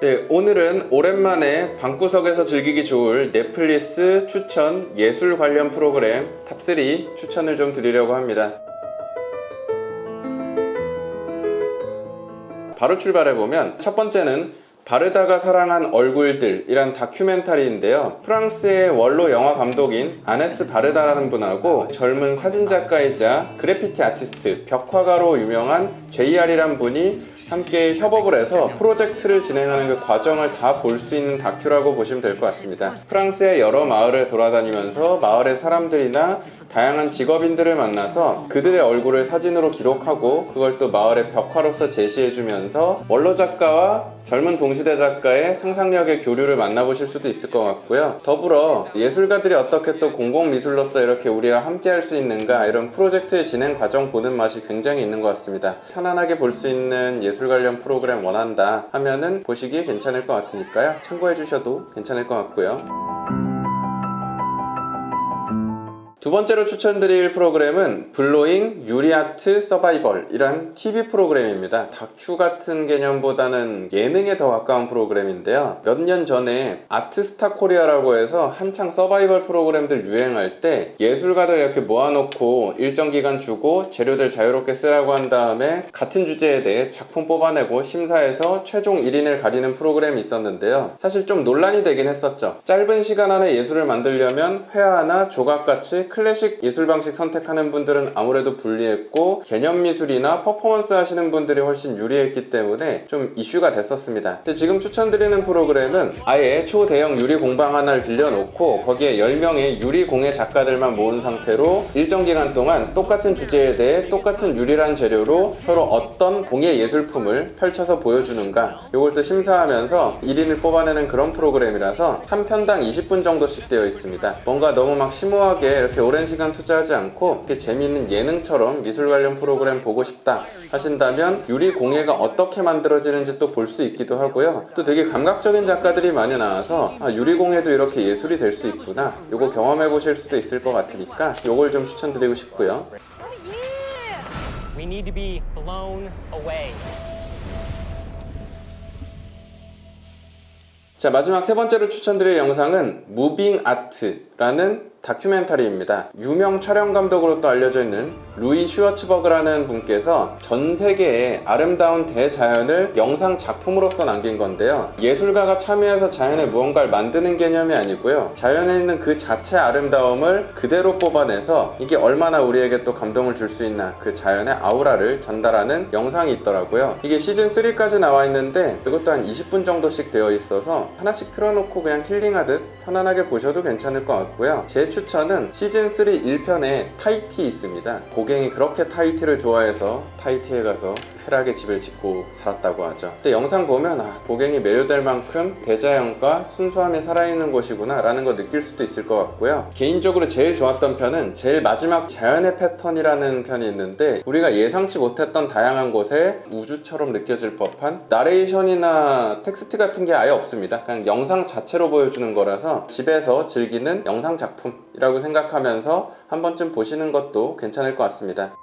네, 오늘은 오랜만에 방구석에서 즐기기 좋을 넷플릭스 추천 예술 관련 프로그램 탑3 추천을 좀 드리려고 합니다. 바로 출발해보면 첫 번째는 바르다가 사랑한 얼굴들이란 다큐멘터리인데요. 프랑스의 원로 영화 감독인 아네스 바르다라는 분하고 젊은 사진작가이자 그래피티 아티스트, 벽화가로 유명한 JR이란 분이 함께 협업을 해서 프로젝트를 진행하는 그 과정을 다 볼 수 있는 다큐라고 보시면 될 것 같습니다. 프랑스의 여러 마을을 돌아다니면서 마을의 사람들이나 다양한 직업인들을 만나서 그들의 얼굴을 사진으로 기록하고 그걸 또 마을의 벽화로서 제시해주면서 원로 작가와 젊은 동시대 작가의 상상력의 교류를 만나보실 수도 있을 것 같고요. 더불어 예술가들이 어떻게 또 공공미술로서 이렇게 우리와 함께 할 수 있는가 이런 프로젝트의 진행 과정 보는 맛이 굉장히 있는 것 같습니다. 편안하게 볼 수 있는 예술 관련 프로그램 원한다 하면은 보시기 괜찮을 것 같으니까요. 참고해 주셔도 괜찮을 것 같고요. 두 번째로 추천드릴 프로그램은 블로잉 유리아트 서바이벌 이란 TV 프로그램입니다. 다큐 같은 개념보다는 예능에 더 가까운 프로그램인데요. 몇 년 전에 아트스타 코리아라고 해서 한창 서바이벌 프로그램들 유행할 때 예술가들 이렇게 모아놓고 일정 기간 주고 재료들 자유롭게 쓰라고 한 다음에 같은 주제에 대해 작품 뽑아내고 심사해서 최종 1인을 가리는 프로그램이 있었는데요. 사실 좀 논란이 되긴 했었죠. 짧은 시간 안에 예술을 만들려면 회화나 조각같이 클래식 예술 방식 선택하는 분들은 아무래도 불리했고 개념 미술이나 퍼포먼스 하시는 분들이 훨씬 유리했기 때문에 좀 이슈가 됐었습니다. 근데 지금 추천드리는 프로그램은 아예 초대형 유리 공방 하나를 빌려놓고 거기에 10명의 유리 공예 작가들만 모은 상태로 일정 기간 동안 똑같은 주제에 대해 똑같은 유리란 재료로 서로 어떤 공예 예술품을 펼쳐서 보여주는가 이걸 또 심사하면서 1인을 뽑아내는 그런 프로그램이라서 한 편당 20분 정도씩 되어 있습니다. 뭔가 너무 막 심오하게 이렇게 오랜 시간 투자하지 않고 이렇게 재미있는 예능처럼 미술 관련 프로그램 보고 싶다 하신다면 유리 공예가 어떻게 만들어지는지 또 볼 수 있기도 하고요. 또 되게 감각적인 작가들이 많이 나와서 아, 유리 공예도 이렇게 예술이 될 수 있구나. 요거 경험해 보실 수도 있을 것 같으니까 요걸 좀 추천드리고 싶고요. We need to be blown away. 자 마지막 세 번째로 추천드릴 영상은 무빙 아트라는 다큐멘터리입니다. 유명 촬영 감독으로 또 알려져 있는 루이 슈워츠버그라는 분께서 전 세계의 아름다운 대자연을 영상 작품으로서 남긴 건데요. 예술가가 참여해서 자연에 무언가를 만드는 개념이 아니고요. 자연에 있는 그 자체 아름다움을 그대로 뽑아내서 이게 얼마나 우리에게 또 감동을 줄 수 있나 그 자연의 아우라를 전달하는 영상이 있더라고요. 이게 시즌 3까지 나와 있는데 이것도 한 20분 정도씩 되어 있어서 하나씩 틀어놓고 그냥 힐링하듯 편안하게 보셔도 괜찮을 것 같고요. 제 추천은 시즌 3 1편에 타이티 있습니다. 고갱이 그렇게 타이티를 좋아해서 타이티에 가서 쾌락의 집을 짓고 살았다고 하죠. 근데 영상 보면 아, 고갱이 매료될 만큼 대자연과 순수함이 살아있는 곳이구나 라는 거 느낄 수도 있을 것 같고요. 개인적으로 제일 좋았던 편은 제일 마지막 자연의 패턴이라는 편이 있는데 우리가 예상치 못했던 다양한 곳에 우주처럼 느껴질 법한 나레이션이나 텍스트 같은 게 아예 없습니다. 그냥 영상 자체로 보여주는 거라서 집에서 즐기는 영상 작품 이라고 생각하면서 한 번쯤 보시는 것도 괜찮을 것 같습니다.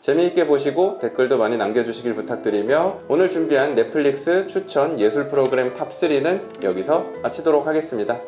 재미있게 보시고 댓글도 많이 남겨주시길 부탁드리며 오늘 준비한 넷플릭스 추천 예술 프로그램 탑3는 여기서 마치도록 하겠습니다.